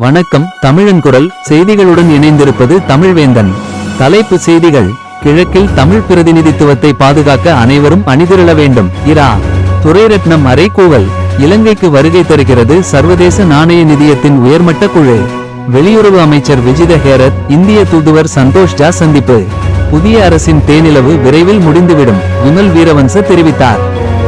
வணக்கம் தமிழன் குரல். செய்திகளுடன் இணைந்திருப்பது தமிழ்வேந்தன். தலைப்பு செய்திகள். கிழக்கில் தமிழ் பிரதிநிதித்துவத்தை பாதுகாக்க அனைவரும் அணிதிரள வேண்டும். இரா. துரைரத்னம் அரைக்கூவல் இலங்கைக்கு வருகை தருகிறது சர்வதேச நாணய நிதியத்தின் உயர்மட்ட குழு. வெளியுறவு அமைச்சர் விஜித ஹேரத் இந்திய தூதுவர் சந்தோஷ் ஜா சந்திப்பு. புதிய அரசின் தேனிலவு விரைவில் முடிந்துவிடும் விமல் வீரவன்ச தெரிவித்தார்.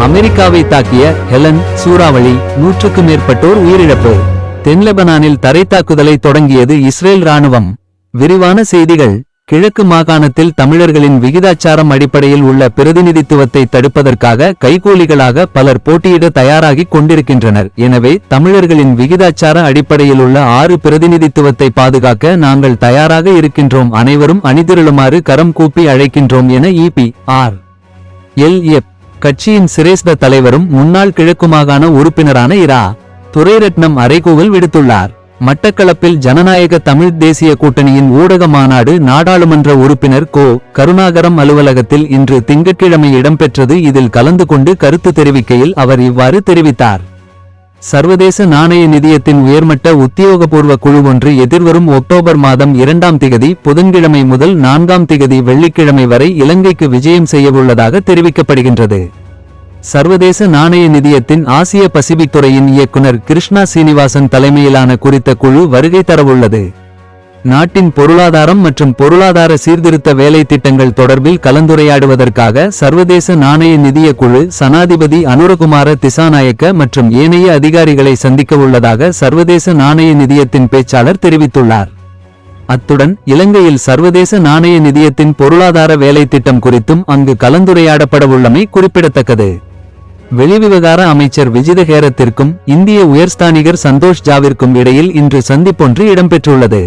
அமெரிக்காவை தாக்கிய ஹெலன் சூறாவளி நூற்றுக்கும் மேற்பட்டோர் உயிரிழப்பு. தென்லெபனானில் தரைத்தாக்குதலை தொடங்கியது இஸ்ரேல் ராணுவம் விரிவான செய்திகள் கிழக்கு மாகாணத்தில் தமிழர்களின் விகிதாச்சாரம் அடிப்படையில் உள்ள பிரதிநிதித்துவத்தை தடுப்பதற்காக கைகூலிகளாக பலர் போட்டியிட தயாராகிக் கொண்டிருக்கின்றனர். எனவே தமிழர்களின் விகிதாச்சார அடிப்படையில் உள்ள ஆறு பிரதிநிதித்துவத்தை பாதுகாக்க நாங்கள் தயாராக இருக்கின்றோம். அனைவரும் அணிதிரளுமாறு கரம் கூப்பி அழைக்கின்றோம் என இபி ஆர். எல். எப். கட்சியின் சிரேஷ்ட தலைவரும் முன்னாள் கிழக்கு மாகாண உறுப்பினரான இரா. துரைரட்னம் அறைகூவல் விடுத்துள்ளார். மட்டக்களப்பில் ஜனநாயக தமிழ் தேசிய கூட்டணியின் ஊடக மாநாடு நாடாளுமன்ற உறுப்பினர் கோ. கருணாகரம் அலுவலகத்தில் இன்று திங்கட்கிழமை இடம்பெற்றது. இதில் கலந்து கொண்டு கருத்து தெரிவிக்கையில் அவர் இவ்வாறு தெரிவித்தார். சர்வதேச நாணய நிதியத்தின் உயர்மட்ட உத்தியோகபூர்வ குழு ஒன்று எதிர்வரும் அக்டோபர் மாதம் இரண்டாம் திகதி புதன்கிழமை முதல் நான்காம் திகதி வெள்ளிக்கிழமை வரை இலங்கைக்கு விஜயம் செய்யவுள்ளதாக தெரிவிக்கப்படுகின்றது. சர்வதேச நாணய நிதியத்தின் ஆசிய பசிபிக் துறையின் இயக்குனர் கிருஷ்ணா சீனிவாசன் தலைமையிலான குறித்த குழு வருகை தரவுள்ளது. நாட்டின் பொருளாதாரம் மற்றும் பொருளாதார சீர்திருத்த வேலை திட்டங்கள் தொடர்பில் கலந்துரையாடுவதற்காக சர்வதேச நாணய நிதிய குழு சனாதிபதி அனுரகுமார திசாநாயக்க மற்றும் ஏனைய அதிகாரிகளை சந்திக்க உள்ளதாக சர்வதேச நாணய நிதியத்தின் பேச்சாளர் தெரிவித்துள்ளார். அத்துடன் இலங்கையில் சர்வதேச நாணய நிதியத்தின் பொருளாதார வேலை திட்டம் குறித்தும் அங்கு கலந்துரையாடப்படவுள்ளமை குறிப்பிடத்தக்கது. வெளிவிவகார அமைச்சர் விஜித ஹேரத்திற்கும் இந்திய உயர்ஸ்தானிகர் சந்தோஷ் ஜாவிற்கும் இடையில் இன்று சந்திப்பொன்று இடம்பெற்றுள்ளது.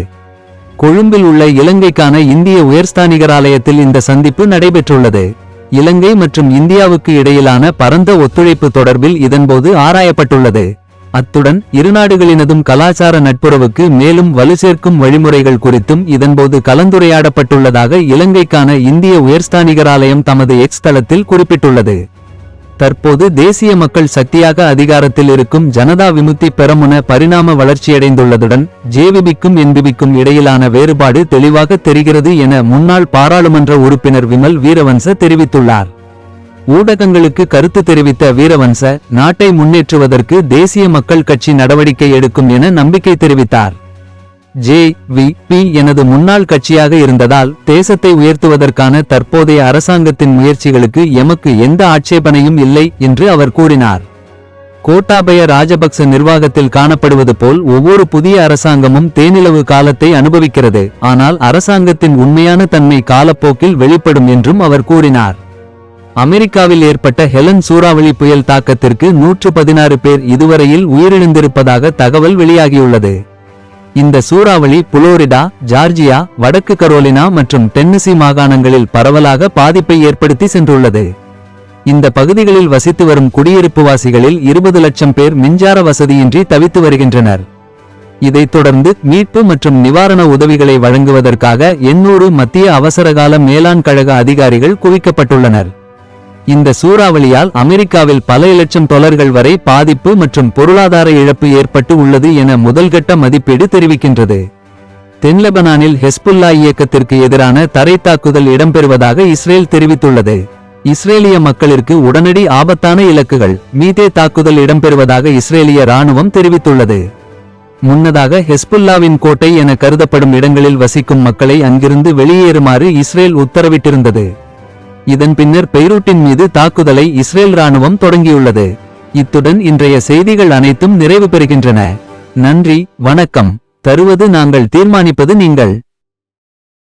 கொழும்பில் உள்ள இலங்கைக்கான இந்திய உயர்ஸ்தானிகர் ஆலயத்தில் இந்த சந்திப்பு நடைபெற்றுள்ளது. இலங்கை மற்றும் இந்தியாவுக்கு இடையிலான பரந்த ஒத்துழைப்பு தொடர்பில் இதன்போது ஆராயப்பட்டுள்ளது. அத்துடன் இருநாடுகளினதும் கலாச்சார நட்புறவுக்கு மேலும் வலு சேர்க்கும் வழிமுறைகள் குறித்தும் இதன்போது கலந்துரையாடப்பட்டுள்ளதாக இலங்கைக்கான இந்திய உயர்ஸ்தானிகர் ஆலயம் தமது எக்ஸ் தளத்தில் குறிப்பிட்டுள்ளது. தற்போது தேசிய மக்கள் சக்தியாக அதிகாரத்தில் இருக்கும் ஜனதா விமுக்தி பெரமுன பரிணாம வளர்ச்சியடைந்துள்ளதுடன் ஜேவிபிக்கும் என்பிபிக்கும் இடையிலான வேறுபாடு தெளிவாக தெரிகிறது என முன்னாள் பாராளுமன்ற உறுப்பினர் விமல் வீரவன்ச தெரிவித்துள்ளார். ஊடகங்களுக்கு கருத்து தெரிவித்த வீரவன்ச நாட்டை முன்னேற்றுவதற்கு தேசிய மக்கள் கட்சி நடவடிக்கை எடுக்கும் என நம்பிக்கை தெரிவித்தார். ஜே வி பி எனது முன்னாள் கட்சியாக இருந்ததால் தேசத்தை உயர்த்துவதற்கான தற்போதைய அரசாங்கத்தின் முயற்சிகளுக்கு எமக்கு எந்த ஆட்சேபனையும் இல்லை என்று அவர் கூறினார். கோட்டாபய ராஜபக்ச நிர்வாகத்தில் காணப்படுவது போல் ஒவ்வொரு புதிய அரசாங்கமும் தேனிலவு காலத்தை அனுபவிக்கிறது. ஆனால் அரசாங்கத்தின் உண்மையான தன்மை காலப்போக்கில் வெளிப்படும் என்றும் அவர் கூறினார். அமெரிக்காவில் ஏற்பட்ட ஹெலன் சூறாவளி புயல் தாக்கத்திற்கு நூற்று பதினாறு பேர் இதுவரையில் உயிரிழந்திருப்பதாக தகவல் வெளியாகியுள்ளது. இந்த சூறாவளி புளோரிடா ஜார்ஜியா வடக்கு கரோலினா மற்றும் டென்னசி மாகாணங்களில் பரவலாக பாதிப்பை ஏற்படுத்தி சென்றுள்ளது. இந்த பகுதிகளில் வசித்து வரும் குடியிருப்புவாசிகளில் இருபது லட்சம் பேர் மின்சார வசதியின்றி தவித்து வருகின்றனர். இதைத் தொடர்ந்து மீட்பு மற்றும் நிவாரண உதவிகளை வழங்குவதற்காக எண்ணூறு மத்திய அவசரகால மேலாண் கழக அதிகாரிகள் குவிக்கப்பட்டுள்ளனர். இந்த சூறாவளியால் அமெரிக்காவில் பல இலட்சம் டொலர்கள் வரை பாதிப்பு மற்றும் பொருளாதார இழப்பு ஏற்பட்டு உள்ளது என முதல்கட்ட மதிப்பீடு தெரிவிக்கின்றது. தென்லெபனானில் ஹெஸ்புல்லா இயக்கத்திற்கு எதிரான தரை தாக்குதல் இடம்பெறுவதாக இஸ்ரேல் தெரிவித்துள்ளது. இஸ்ரேலிய மக்களிற்கு உடனடி ஆபத்தான இலக்குகள் மீதே தாக்குதல் இடம்பெறுவதாக இஸ்ரேலிய ராணுவம் தெரிவித்துள்ளது. முன்னதாக ஹெஸ்புல்லாவின் கோட்டை என கருதப்படும் இடங்களில் வசிக்கும் மக்களை அங்கிருந்து வெளியேறுமாறு இஸ்ரேல் உத்தரவிட்டிருந்தது. இதன் பின்னர் பெய்ரூட்டின் மீது தாக்குதலை இஸ்ரேல் ராணுவம் தொடங்கியுள்ளது. இத்துடன் இன்றைய செய்திகள் அனைத்தும் நிறைவு பெறுகின்றன. நன்றி வணக்கம். தருவது நாங்கள் தீர்மானிப்பது நீங்கள்.